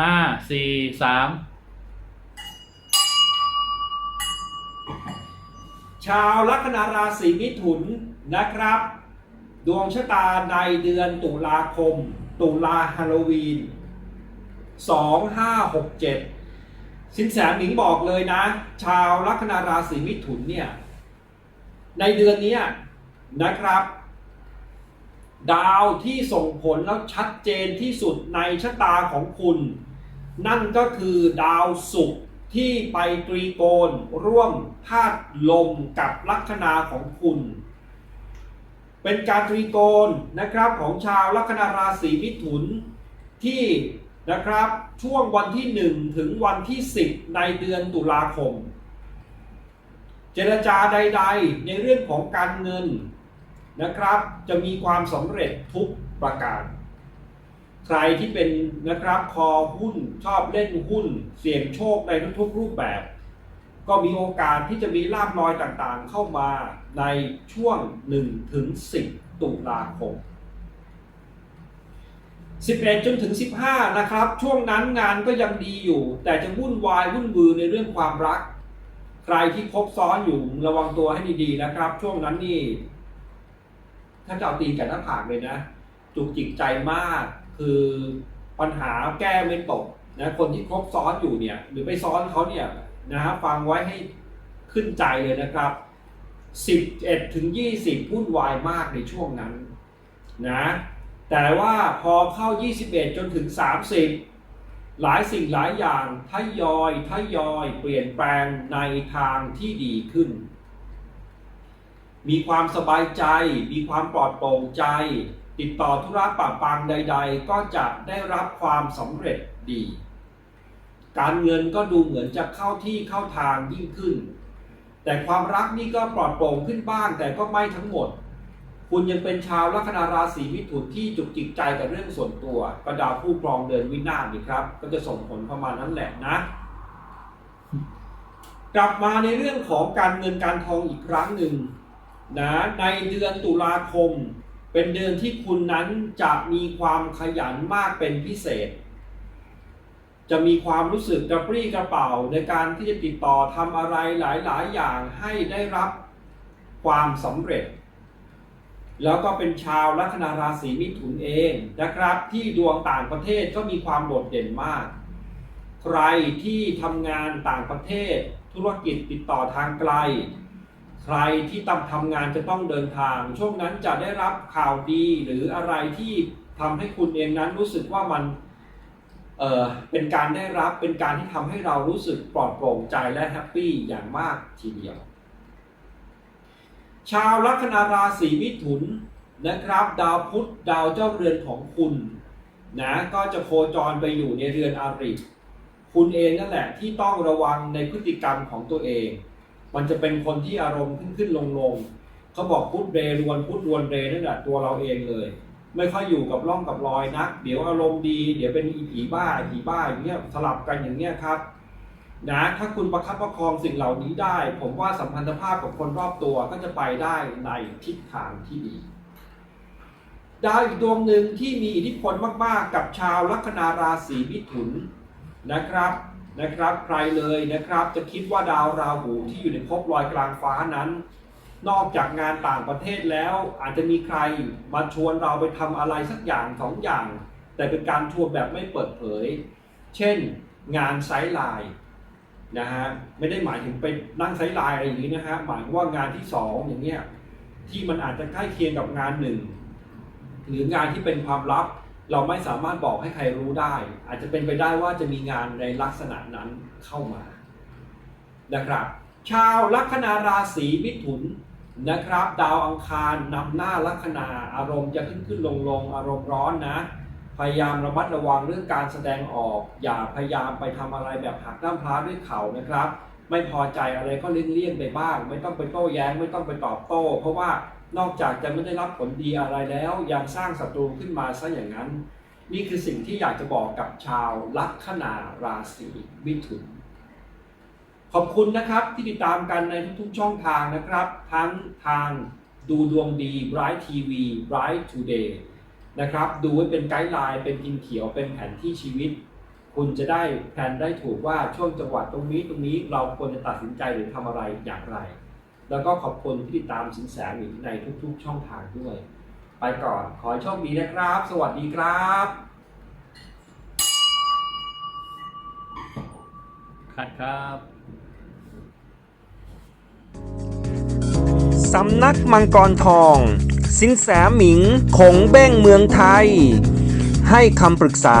ห้าสี่สามชาวลัคนาราศีมิถุนนะครับ ดวงชะตาในเดือนตุลาคม ตุลาฮาโลวีน 2567 สินแสหมิงบอกเลยนะ ชาวลัคนาราศีมิถุนเนี่ย ในเดือนนี้นะครับ ดาวที่ส่งผลแล้วชัดเจนที่สุดในชะตาของคุณ นั่นก็คือดาวศุกร์ที่ไปตรีโกณร่วมธาตุลมกับลัคนาของคุณ เป็นการตรีโกณนะครับของชาวลัคนาราศีมิถุนที่นะครับช่วงวันที่ 1 ถึงวันที่ 10 ในเดือนตุลาคม เจรจาใด ๆ ในเรื่องของการเงิน นะครับ จะมีความสำเร็จทุกประการ ใครที่เป็นนะครับคอหุ้นชอบเล่นหุ้น เสี่ยงโชคในทุกๆรูปแบบ ก็มีโอกาสที่จะมีลาบลอยต่างๆ เข้ามาในช่วง 1 ถึง 10 ตุลาคม 11 จนถึง 15 นะครับ ช่วงนั้นงานก็ยังดีอยู่ แต่จะวุ่นวายวุ่นวือในเรื่องความรัก ใครที่คบซ้อนอยู่ระวังตัวให้ดีๆนะครับ ช่วงนั้นนี่ ถ้าจะเอาตีนกับหน้าผากเลยนะ จุกจิกใจมาก คือปัญหาแก้ไม่ตกนะคนที่คบซ้อนอยู่เนี่ย หรือไปซ้อนเขาเนี่ยนะฮะฟังไว้ให้ขึ้นใจเลยนะครับ 11ถึง20วุ่นวายมากในช่วงนั้นนะแต่ว่าพอเข้า 21 จนถึง 30 หลายสิ่งหลายอย่างทยอยทยอยเปลี่ยนแปลงในทางที่ดีขึ้น มีความสบายใจ มีความปลอดโปร่งใจ ติดต่อธุระปะปังใด ๆ ก็จะได้รับความสำเร็จดี การเงินก็ดูเหมือนจะเข้าที่เข้าทางยิ่งขึ้น แต่ความรักนี่ก็ปลอดโปร่งขึ้นบ้างแต่ก็ไม่ทั้งหมด คุณยังเป็นชาวลัคนาราศีมิถุนที่จุกจิกใจกับเรื่องส่วนตัวกระดาวผู้ครองเดินวินาศนี่ครับ ก็จะส่งผลประมาณนั้นแหละนะกลับมาในเรื่องของการเงินการทองอีกครั้งหนึ่ง นะในเดือนตุลาคม เป็นเดือนที่คุณนั้นจะมีความขยันมากเป็นพิเศษ จะมีความรู้สึกกระปรี้กระเป๋าในการที่จะติดต่อทำอะไรหลาย ๆ อย่างให้ได้รับความสำเร็จ แล้วก็เป็นชาวลัคนาราศีมิถุนเองนะครับ ที่ดวงต่างประเทศก็มีความโดดเด่นมาก ใครที่ทำงานต่างประเทศ ธุรกิจติดต่อทางไกล ใครที่ต้องทำงานจะต้องเดินทาง ช่วงนั้นจะได้รับข่าวดีหรืออะไรที่ทำให้คุณเองนั้นรู้สึกว่ามันเเป็นการได้รับเป็นการที่ทำให้เรารู้สึกปลอดโปร่งใจและแฮปปี้อย่างมากทีเดียว ชาวลัคนาราศีมิถุนนะครับ ดาวพุธดาวเจ้าเรือนของคุณนะก็จะโคจรไปอยู่ในเรือนอาริคุณเองนั่นแหละที่ต้องระวังในพฤติกรรมของตัวเอง มันจะเป็นคนที่อารมณ์ขึ้นขึ้นลงลงเขาบอกพุธเรรวนพุธรวนเรนั่นแหละตัวเราเองเลย ไม่ค่อยอยู่กับร่องกับรอยนัก เดี๋ยวอารมณ์ดี เดี๋ยวเป็นอีผีบ้าอีผีบ้าอย่างเงี้ยสลับกันอย่างเงี้ยครับนะถ้าคุณประคับประคองสิ่งเหล่านี้ได้ ผมว่าสัมพันธภาพกับคนรอบตัวก็จะไปได้ในทิศทางที่ดีดาวอีกดวงหนึ่งที่มีอิทธิพลมาก ๆ กับชาวลัคนาราศีมิถุนนะครับ นะครับใครเลยนะครับจะคิดว่าดาวราหูที่อยู่ในภพลอยกลางฟ้านั้น นอกจากงานต่างประเทศแล้วอาจจะมีใครมาชวนเราไปทำอะไรสักอย่างสองอย่าง แต่เป็นการชวนแบบไม่เปิดเผย เช่น งานไซด์ไลน์นะฮะไม่ได้หมายถึงไปนั่งไซด์ไลน์อะไรอย่างนี้นะฮะหมายว่างานที่สองอย่างเงี้ยที่มันอาจจะใกล้เคียงกับงานหนึ่งหรืองานที่เป็นความลับ เราไม่สามารถบอกให้ใครรู้ได้ อาจจะเป็นไปได้ว่าจะมีงานในลักษณะนั้นเข้ามานะครับ ชาวลัคนาราศีมิถุนนะครับ ดาวอังคารนำหน้าลัคนาอารมณ์จะขึ้นขึ้นลงลงอารมณ์ร้อนนะ พยายามระมัดระวังเรื่องการแสดงออก อย่าพยายามไปทำอะไรแบบหักน้ำพร้าด้วยเข่านะครับ ไม่พอใจอะไรก็เลี่ยงๆไปบ้าง ไม่ต้องไปโต้แย้งไม่ต้องไปตอบโต้ เพราะว่านอกจากจะไม่ได้รับผลดีอะไรแล้ว ยังสร้างศัตรูขึ้นมาซะอย่างนั้น นี่คือสิ่งที่อยากจะบอกกับชาวลัคนาราศีมิถุน ขอบคุณนะครับที่ติดตามกันในทุกๆช่องทางนะครับ ทั้งทางดูดวงดี Bright TV Bright Today นะครับ ดูไว้เป็นไกด์ไลน์เป็นพิมพ์เขียวเป็นแผนที่ชีวิต คุณจะได้แพลนได้ถูกว่าช่วงจังหวะตรงนี้ตรงนี้เราควรจะตัดสินใจหรือทำอะไรอย่างไร แล้วก็ขอบคุณที่ติดตามสินแสหมิงในทุก ๆ ช่องทางด้วย ไปก่อนขอให้โชคดีนะครับ สวัสดีครับคัดครับสำนักมังกรทอง สินแสหมิงคงเบ้งเมืองไทย ให้คำปรึกษา